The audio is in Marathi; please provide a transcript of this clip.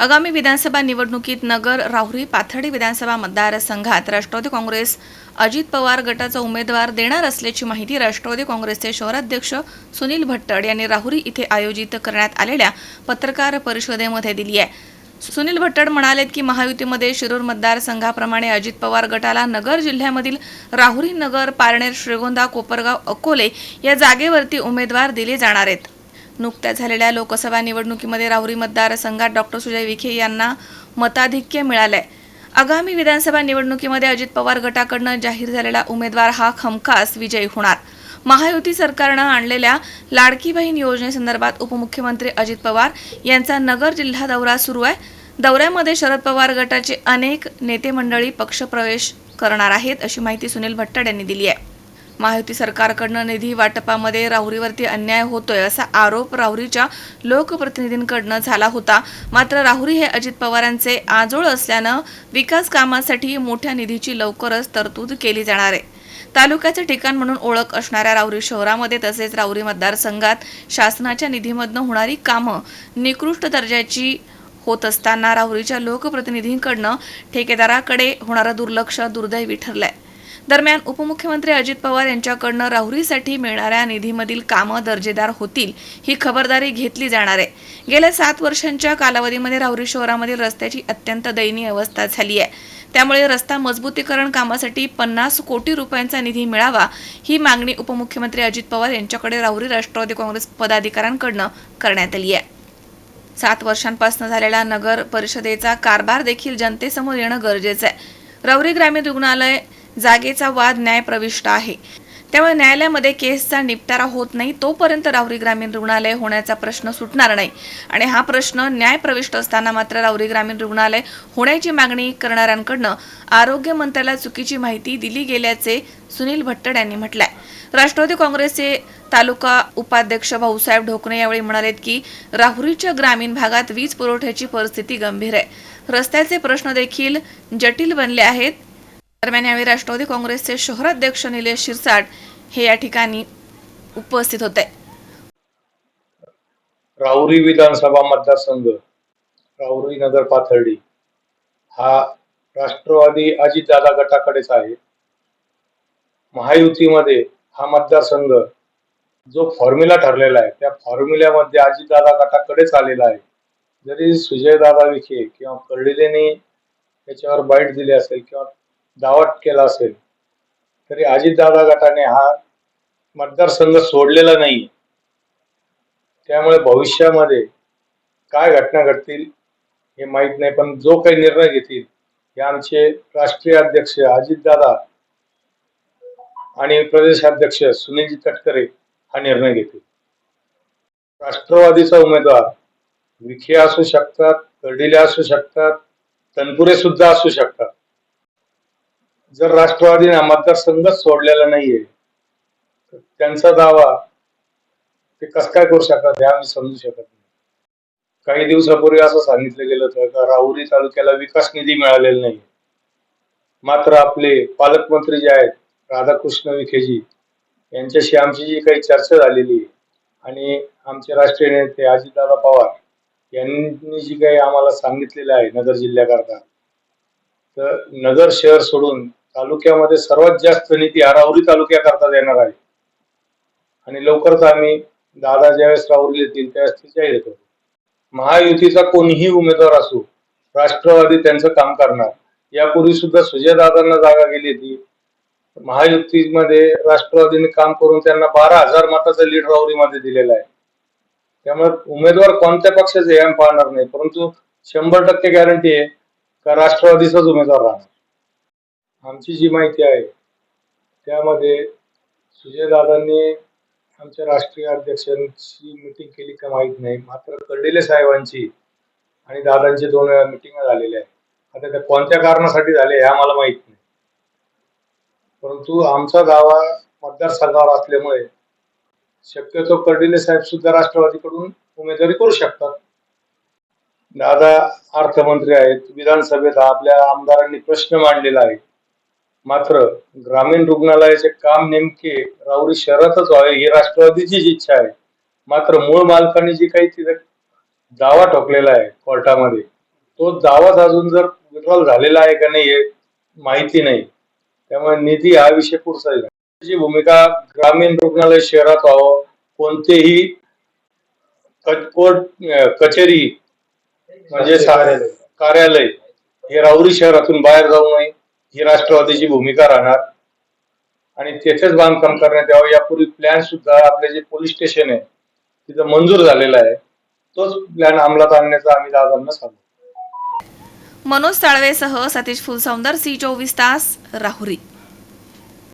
आगामी विधानसभा निवडणुकीत नगर राहुरी पाथर्डी विधानसभा मतदारसंघात राष्ट्रवादी काँग्रेस अजित पवार गटाचा उमेदवार देणार असल्याची माहिती राष्ट्रवादी काँग्रेसचे शहराध्यक्ष सुनील भट्टड यांनी राहुरी इथे आयोजित करण्यात आलेल्या पत्रकार परिषदेमध्ये दिली आहे. सुनील भट्टड म्हणालेत की महायुतीमध्ये शिरूर मतदारसंघाप्रमाणे अजित पवार गटाला नगर जिल्ह्यामधील राहुरी नगर पारनेर श्रीगोंदा कोपरगाव अकोले या जागेवरती उमेदवार दिले जाणार आहेत. नुकत्याच झालेल्या लोकसभा निवडणुकीमध्ये राहुरी मतदारसंघात डॉक्टर सुजय विखे यांना मताधिक्य मिळालंय. आगामी विधानसभा निवडणुकीमध्ये अजित पवार गटाकडनं जाहीर झालेला उमेदवार हा खमखास विजयी होणार. महायुती सरकारनं आणलेल्या लाडकी बहीण योजनेसंदर्भात उपमुख्यमंत्री अजित पवार यांचा नगर जिल्हा दौरा सुरू आहे. दौऱ्यामध्ये शरद पवार गटाचे अनेक नेते मंडळी पक्षप्रवेश करणार आहेत अशी माहिती सुनील भट्टड यांनी दिली आहे. महायुती सरकारकडनं निधी वाटपामध्ये राहुरीवरती अन्याय होतोय असा आरोप राहुरीच्या लोकप्रतिनिधींकडनं झाला होता. मात्र राहुरी हे अजित पवारांचे आजोळ असल्यानं विकास कामासाठी मोठ्या निधीची लवकरच तरतूद केली जाणार आहे. तालुक्याचे ठिकाण म्हणून ओळख असणाऱ्या राहुरी शहरामध्ये तसेच राहुरी मतदारसंघात शासनाच्या निधीमधनं होणारी कामं निकृष्ट दर्जाची होत असताना राहुरीच्या लोकप्रतिनिधींकडनं ठेकेदाराकडे होणारं दुर्लक्ष दुर्दैवी ठरलंय. दरम्यान उपमुख्यमंत्री अजित पवार यांच्याकडनं राहुरीसाठी मिळणाऱ्या निधीमधील कामं दर्जेदार होतील ही खबरदारी घेतली जाणार आहे. गेल्या सात वर्षांच्या कालावधीमध्ये राहुरी शहरामधील रस्त्याची अत्यंत दयनीय अवस्था झाली आहे. त्यामुळे रस्ता मजबूतीकरण कामासाठी पन्नास कोटी रुपयांचा निधी मिळावा ही मागणी उपमुख्यमंत्री अजित पवार यांच्याकडे राहुरी राष्ट्रवादी काँग्रेस पदाधिकाऱ्यांकडनं करण्यात आली आहे. सात वर्षांपासून झालेला नगर परिषदेचा कारभार देखील जनतेसमोर येणं गरजेचं आहे. राहुरी ग्रामीण रुग्णालय जागेचा वाद न्यायप्रविष्ट आहे. त्यामुळे न्यायालयामध्ये केसचा निपटारा होत नाही तोपर्यंत राहुरी ग्रामीण रुग्णालय होण्याचा प्रश्न सुटणार नाही. आणि हा प्रश्न न्यायप्रविष्ट असताना मात्र राहुरी ग्रामीण रुग्णालय होण्याची मागणी करणाऱ्यांकडनं आरोग्य मंत्र्याला चुकीची माहिती दिली गेल्याचे सुनील भट्टड यांनी म्हटलंय. राष्ट्रवादी काँग्रेसचे तालुका उपाध्यक्ष भाऊसाहेब ढोकणे यावेळी म्हणालेत की राहुरीच्या ग्रामीण भागात वीज पुरवठ्याची परिस्थिती गंभीर आहे. रस्त्याचे प्रश्न देखील जटिल बनले आहेत. दरम्यान यावेळी राष्ट्रवादी काँग्रेसचे शहराध्यक्ष निलेश शिरसाट हे या ठिकाणी उपस्थित होते. राहुरी विधानसभा मतदारसंघ राहुरी नगर पाथर्डी हा राष्ट्रवादी अजितदादा गटाकडेच आहे. महायुतीमध्ये हा मतदारसंघ जो फॉर्म्युला ठरलेला आहे त्या फॉर्म्युल्यामध्ये अजितदादा गटाकडेच आलेला आहे. जरी सुजयदादा विखे किंवा कर्डिलेने त्याच्यावर बाईट दिली असेल किंवा दावट केला असेल तरी अजितदादा गटाने हा मतदारसंघ सोडलेला नाही. त्यामुळे भविष्यामध्ये काय घटना घडतील हे माहीत नाही पण जो काही निर्णय घेतील हे आमचे राष्ट्रीय अध्यक्ष अजितदादा आणि प्रदेशाध्यक्ष सुनीलजी तटकरे हा निर्णय घेतील. राष्ट्रवादीचा उमेदवार विखे असू शकतात कर्डिले असू शकतात तनपुरे सुद्धा असू शकतात. जर राष्ट्रवादीने हा मतदारसंघच सोडलेला नाहीये तर त्यांचा दावा ते कसं काय करू शकतात हे आम्ही समजू शकत नाही. काही दिवसापूर्वी असं सांगितलं गेलं होतं का राहुरी तालुक्याला विकास निधी मिळालेला नाही मात्र आपले पालकमंत्री जे आहेत राधाकृष्ण विखेजी यांच्याशी आमची जी काही चर्चा झालेली आहे आणि आमचे राष्ट्रीय नेते अजितदादा पवार यांनी जी काही आम्हाला सांगितलेलं आहे नगर जिल्ह्याकरता तर नगर शहर सोडून तालुक्यामध्ये सर्वात जास्त निधी हा राहुरी तालुक्याकरता देणार आहे. आणि लवकरच आम्ही दादा ज्यावेळेस राहुरी येतील त्यावेळेस ते जाहीर करतो महायुतीचा कोणीही उमेदवार असो राष्ट्रवादी त्यांचं काम करणार. यापूर्वी सुद्धा सुजयदादांना जागा गेली होती. महायुतीमध्ये राष्ट्रवादीने काम करून त्यांना बारा हजार मताचा लीड राहुरीमध्ये दिलेला आहे. त्यामुळे उमेदवार कोणत्या पक्षाचे हे आम्ही पाहणार नाही परंतु शंभर टक्के गॅरंटी आहे का राष्ट्रवादीचाच उमेदवार राहणार. आमची जी माहिती आहे त्यामध्ये सुजयदादांनी आमच्या राष्ट्रीय अध्यक्षांची मिटिंग केली का माहीत नाही मात्र कर्डिले साहेबांची आणि दादांची दोन वेळा मिटिंग झालेल्या आहेत. आता त्या कोणत्या कारणासाठी झाले हे आम्हाला माहीत नाही. परंतु आमचा गावा मतदारसंघावर असल्यामुळे शक्यतो कर्डिले साहेब सुद्धा राष्ट्रवादीकडून उमेदवारी करू शकतात. दादा अर्थमंत्री आहेत विधानसभेत आपल्या आमदारांनी प्रश्न मांडलेला आहे. मात्र ग्रामीण रुग्णालयाचे काम नेमके राऊरी शहरातच व्हावे ही राष्ट्रवादीचीच इच्छा आहे. मात्र मूळ मालकांनी जी काही तिथे दावा ठोकलेला आहे कोर्टामध्ये तो दावाच अजून जर विड्रॉल झालेला आहे का नाही हे माहिती नाही. त्यामुळे निधी हा विषय पुढचा जी भूमिका ग्रामीण रुग्णालय शहरात व्हावं कोणतेही कोर्ट कचेरी म्हणजे कार्यालय हे राऊरी शहरातून बाहेर जाऊ नये. ही राष्ट्रवादीची भूमिका राहणार आणि तेथेच बांधकाम करण्यात यावं यापूर्वी प्लॅन सुद्धा आपले जे पोलीस स्टेशन आहे तिथं मंजूर झालेला आहे. तोच प्लॅन अंमलात आणण्याचा आम्ही दादांना सांगू. मनोज साळवेसह सतीश फुलसौंदर सी चोवीस तास राहुरी.